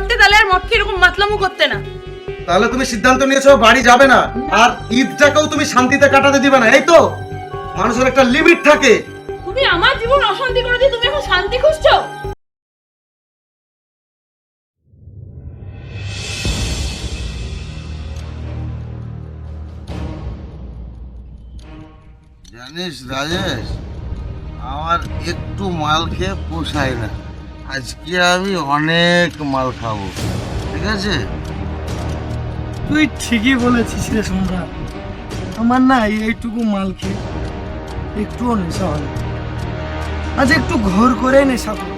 থাকতে তাহলে আর মদকে এরকম মাতলামু করতে না। তাহলে তুমি সিদ্ধান্ত নিয়েছো বাড়ি যাবে না আর ঈদটাকেও তুমি শান্তিতে কাটাতে দিবে না এই তো? মানুষের একটা লিমিট থাকে। তুমি আমার জীবন অশান্তি করে দিয়ে তুমি এখন শান্তি খুঁজছো? জানিস রাজেশ আমার একটু মাল খেয়ে পোষায় না। আজকে আমি অনেক মাল খাব ঠিক আছে? তুই ঠিকই বলেছিস রে সম্রাট আমার না এইটুকু মাল খেয়ে একটুও নেশা হয় আজ একটু ঘোর করে নেশা কর।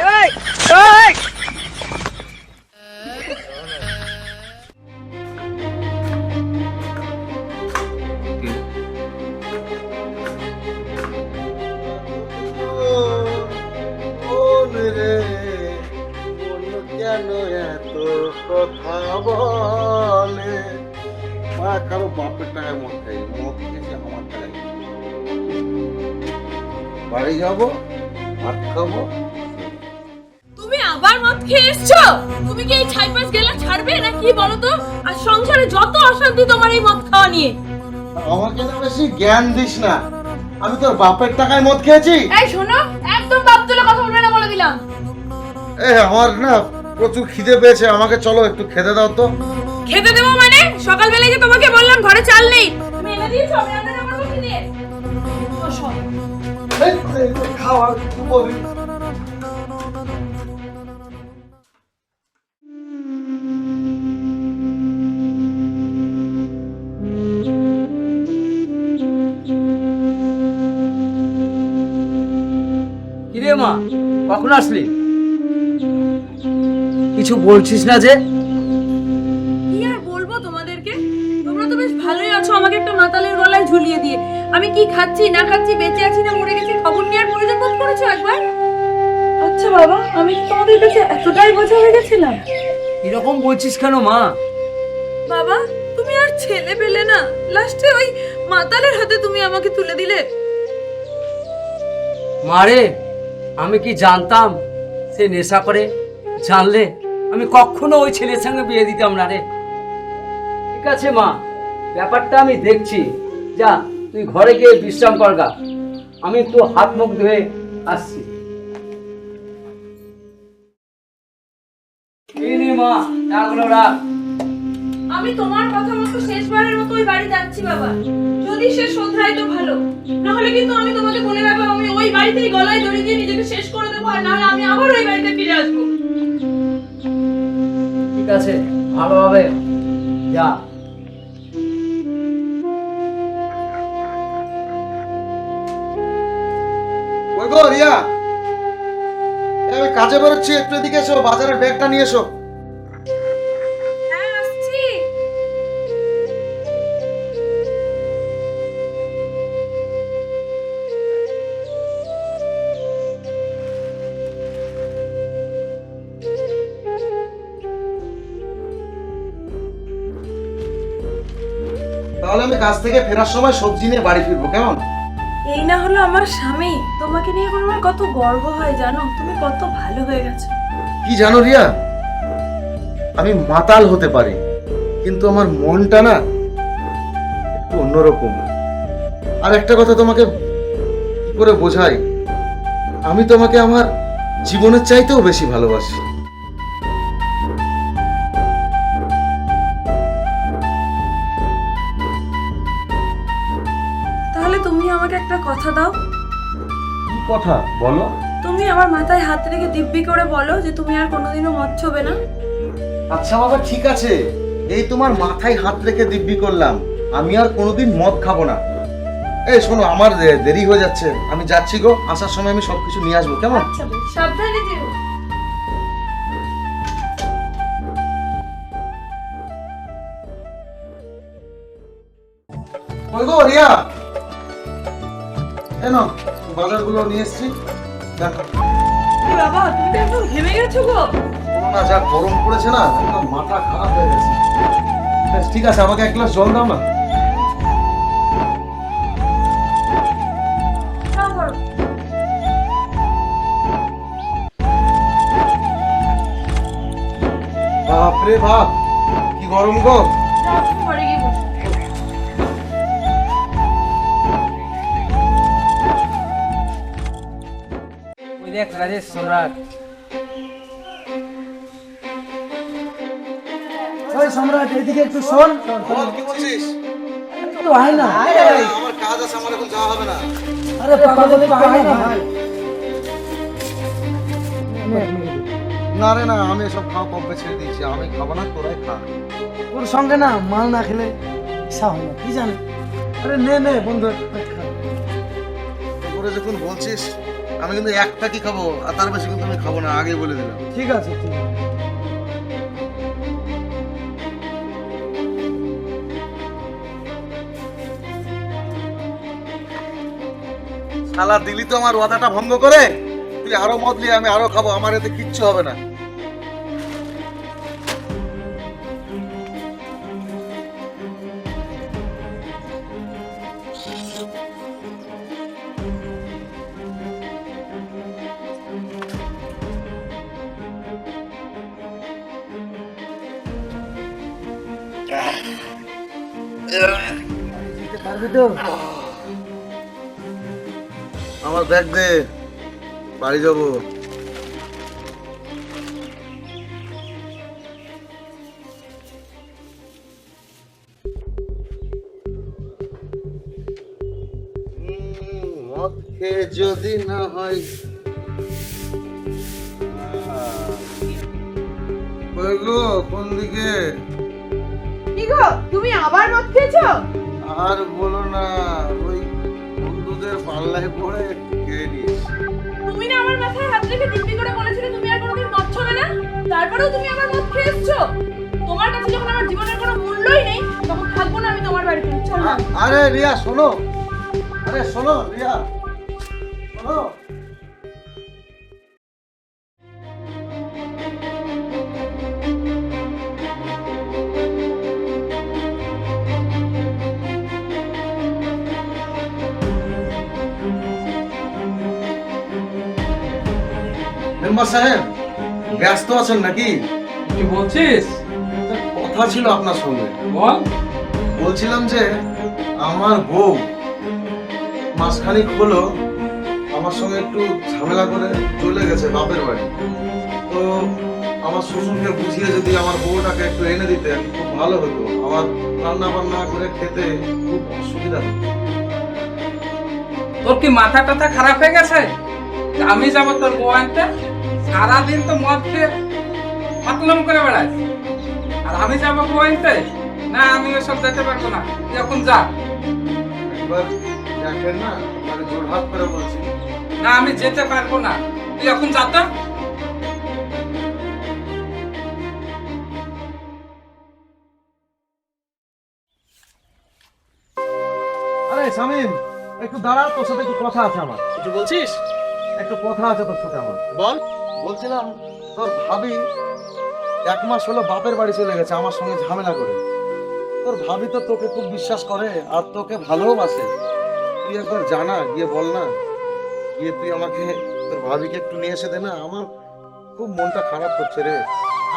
রে বাড়ি যাব ভাত খাব। তুমি আবার মদ খেয়ে এসছো? তুমি কি এই ছাইপাস গেলা ছাড়বে না কি বলো তো আর সংসারে যত অশান্তি তোমার এই মদ খাওয়া নিয়ে। আমাকে না বেশি জ্ঞান দিস না। আমি তোর বাপের টাকায় মদ খেয়েছি। এই শোনো একদম বাপ তুলে কথা বলবে না বলে দিলাম। এ আমার না প্রচুর খিদে পেয়েছে। আমাকে চলো একটু খেতে দাও তো। খেতে দেবো মানে? সকালবেলায় যে তোমাকে বললাম ঘরে চাল নেই। তুমি এনে দিয়েছ আমি রান্না করব বসো। খাওয়া বলি কিরে মা কখন আসলি? কিছু বলছিস না যে? কি আর বলব তোমাদেরকে? তোমরা তো বেশ ভালোই আছো আমাকে একটা মাতালের গলায় ঝুলিয়ে দিয়ে। আমি কি খাচ্ছি না খাচ্ছি বেঁচে আছি না মরে গেছি খবর নেওয়ার প্রয়োজন বোধ করেছ একবার? আচ্ছা বাবা আমি কি তোমাদের কাছে এতটাই বোঝা হয়ে গেছিলাম? এরকম বলছিস কেন মা? বাবা তুমি আর ছেলে পেলে না। লাস্টে ওই মাতালের হাতে তুমি আমাকে তুলে দিলে। মারে আমি কি জানতাম? সে নেশা করে জানলে আমি কখনো ওই ছেলের সঙ্গে বিয়ে দিতাম না রে। ঠিক আছে মা ব্যাপারটা আমি দেখছি। যা। তুই ঘরে গিয়ে বিশ্রাম কর গা। আমি একটু হাত মুখ ধুয়ে আসছি। মা টাকাগুলো রাখ আমি তোমার কথা মতো শেষবারের মতো ওই বাড়ি যাচ্ছি বাবা। যদি সে শোধরায় তো ভালো। না হলে কিন্তু আমি তোমাকে বলে রাখলাম আমি ওই বাড়িতেই গলায় দড়ি দিয়ে নিজেকে শেষ করে দেবো আর না হলে আমি আবার ওই বাড়িতে ফিরে আসব। ঠিক আছে ভালোভাবে যা। গো রিয়া। আমি কাজে বেরোচ্ছি একটু এদিকে এসো বাজারের ব্যাগটা নিয়ে এসো। হ্যাঁ তাহলে আমি কাজ থেকে ফেরার সময় সবজি নিয়ে বাড়ি ফিরবো কেমন? এই না হলো আমার স্বামী। তোমাকে নিয়ে এখন আমার কত গর্ব হয় জানো? তুমি কত ভালো হয়ে গেছো। কি জানো রিয়া? আমি মাতাল হতে পারি, কিন্তু আমার মনটা না একটু অন্যরকম। আর একটা কথা তোমাকে কি করে বোঝাই? আমি তোমাকে আমার জীবনের চাইতেও বেশি ভালোবাসি। কথা দাও। কি কথা? বলো। তুমি আমার মাথায় হাত রেখে দিব্যি করে বলো যে তুমি আর কোনোদিনও মদ ছবে না। আচ্ছা বাবা ঠিক আছে। এই তোমার মাথায় হাত রেখে দিব্যি করলাম। আমি আর কোনোদিন মদ খাব না। এই শোনো আমার দেরি হয়ে যাচ্ছে। আমি যাচ্ছি গো। আসার সময় আমি সবকিছু নিয়ে আসব কেমন? আচ্ছা সাবধানে যেও। ওই গো রিয়া। নাও বাজারগুলো নিয়ে এসেছি। বাবা তুমি একদম ঘেমে গেছো গো। না যা গরম পড়েছে না একদম মাথা খারাপ হয়ে গেছে। ঠিক আছে আমাকে এক গ্লাস জল দাও না। বাপরে বাপ কি গরম গো। ওই সম্রাট এইদিকে একটু শোন। বল কি বলছিস? হয় না। আমার কাজ আছে আমার এখন যাওয়া হবে না। আরে পাগল হয় না। না। রে না আমি এসব খাওয়া কবে ছেড়ে দিয়েছি। আমি খাব না তোরাই খা। তোর সঙ্গে না মাল না খেলে ইচ্ছা হয় না কি জানে? আরে নে নে বন্ধু। করে যখন বলছিস? আমি কিন্তু একটা কি খাব? আর তার বেশি কিন্তু আমি খাব না আগে বলে দিলাম। ঠিক আছে ঠিক আছে। শালা দিলি তো আমার ওয়াদাটা ভঙ্গ করে তুই আরও মদ নিয়ে আমি আরও খাব আমার এতে কিচ্ছু হবে না। পারবি তো? আমার ব্যাগ দে বাড়ি যাব। মদ খেয়ে যদি না হয়। কোন দিকে? কি গো তুমি আবার মদ খেয়েছো? আর বলো না ওই বন্ধুদের পাল্লায় পড়ে খেয়ে নিয়েছি? তুমি না আমার মাথায় হাত রেখে দিব্যি করে বলেছিলে তুমি আর কোনোদিন মদ ছবে না? তারপরেও তুমি আমার মদ খেয়ে এসছো? তোমার কাছে যখন আমার জীবনের কোনো মূল্যই নেই তখন থাকব না আমি তোমার বাড়িতে। চলো। আরে রিয়া শোনো। আরে শোনো রিয়া। শোনো। মেম্বার সাহেব ব্যস্ত আছেন নাকি? কি বলছিস? কথা ছিল আপনার সঙ্গে। বল। বলছিলাম যে আমার বউ মাসখানিক হলো আমার সঙ্গে একটু ঝামেলা করে চলে গেছে বাপের বাড়ি। তো আমার শ্বশুরকে বুঝিয়ে যদি আমার বউটাকে একটু এনে দিতেন খুব ভালো হতো। আমার রান্না বান্না করে খেতে খুব অসুবিধা হতো। তোর কি মাথা টাথা খারাপ হয়ে গেছে? আমি যাব তোর বউ আনতে? সারাদিন তো মদ খেয়ে করে বেড়াস আর আমি যাব আনতে না আমি ওসব যেতে পারব না। তুই এখন যা। একবার দেখেন না করে বলছি। না আমি যেতে পারব না। তুই এখন যা তো। আরে একটু দাঁড়া তোর সাথে একটু কথা আছে আমার। কিছু বলছিস? একটু কথা আছে তোর সাথে আমার। বল। বলছিলাম, তোর ভাবি এক মাস হলো বাপের বাড়ি চলে গেছে, আমার সঙ্গে ঝামেলা করে। তোর ভাবি তো তোকে খুব বিশ্বাস করে আর তোকে ভালোবাসে তুই একবার জানা, গিয়ে বল না। গিয়ে তুই আমাকে, তোর ভাবিকে একটু নিয়ে এসে দে না, আমার খুব মনটা খারাপ করছে রে।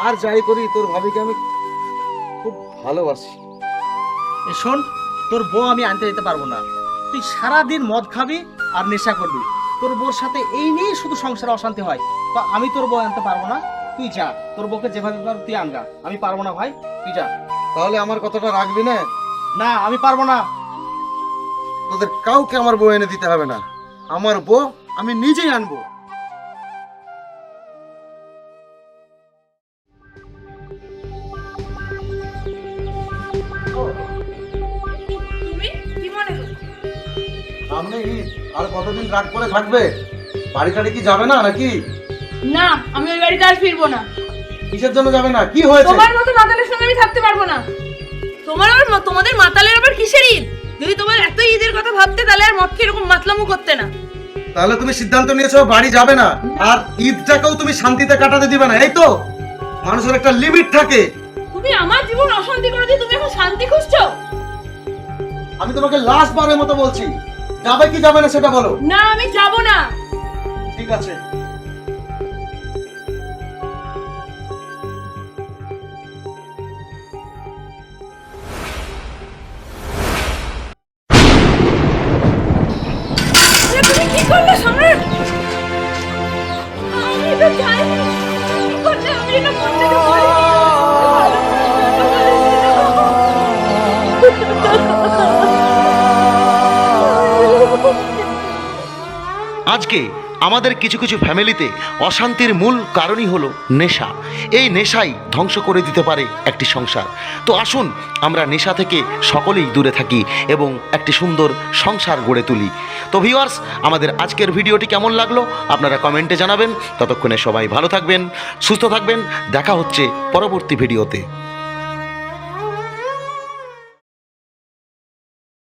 আর যাই করি, তোর ভাবিকে আমি খুব ভালোবাসি। শোন, তোর বউ আমি আনতে যেতে পারব না। তুই সারাদিন মদ খাবি আর নেশা করবি। তোর বউর সাথে এই নিয়েই শুধু সংসারে অশান্তি হয়। তো আমি তোর বউ আনতে পারব না তুই যা। তোর বউকে যেভাবে পারো তুই আনগা। আমি পারব না ভাই তুই যা। তাহলে আমার কথাটা রাখবি না? না আমি পারব না। তোদের কাউকে আমার বউ এনে দিতে হবে না। আমার বউ আমি নিজেই আনব। রাগ করে থাকবে? বাড়ি টাড়ি কি যাবে না নাকি? না আমি ওই বাড়িতে আর ফিরবো না। কিসের জন্য যাবে না? কি হয়েছে? তোমার মতো মাতালের সঙ্গে আমি থাকতে পারব না। তোমার আবার তোমাদের মাতালের আবার কিসের ঈদ? যদি তোমার এত ঈদের কথা ভাবতে তাহলে আর মদকে এরকম মাতলামো করতে না। তাহলে তুমি সিদ্ধান্ত নিয়েছো বাড়ি যাবে না। আর ঈদটাকেও তুমি শান্তিতে কাটাতে দিবে না এই তো? মানুষের একটা লিমিট থাকে। তুমি তুমি আমার জীবন অশান্তি করে দিয়ে তুমি এখন শান্তি খুঁজছো? আমি তোমাকে লাস্ট বারের মতো বলছি। যাবে কি যাবে না সেটা বলো। না আমি যাব না। ঠিক আছে। কি করলে আজকে আমাদের কিছু কিছু ফ্যামিলিতে অশান্তির মূল কারণই হলো নেশা। এই নেশাই ধ্বংস করে দিতে পারে একটি সংসার। তো আসুন আমরা নেশা থেকে সকলেই দূরে থাকি এবং একটি সুন্দর সংসার গড়ে তুলি। তো ভিওয়ার্স আমাদের আজকের ভিডিওটি কেমন লাগল? আপনারা কমেন্টে জানাবেন। ততক্ষণে সবাই ভালো থাকবেন, সুস্থ থাকবেন। দেখা হচ্ছে পরবর্তী ভিডিওতে।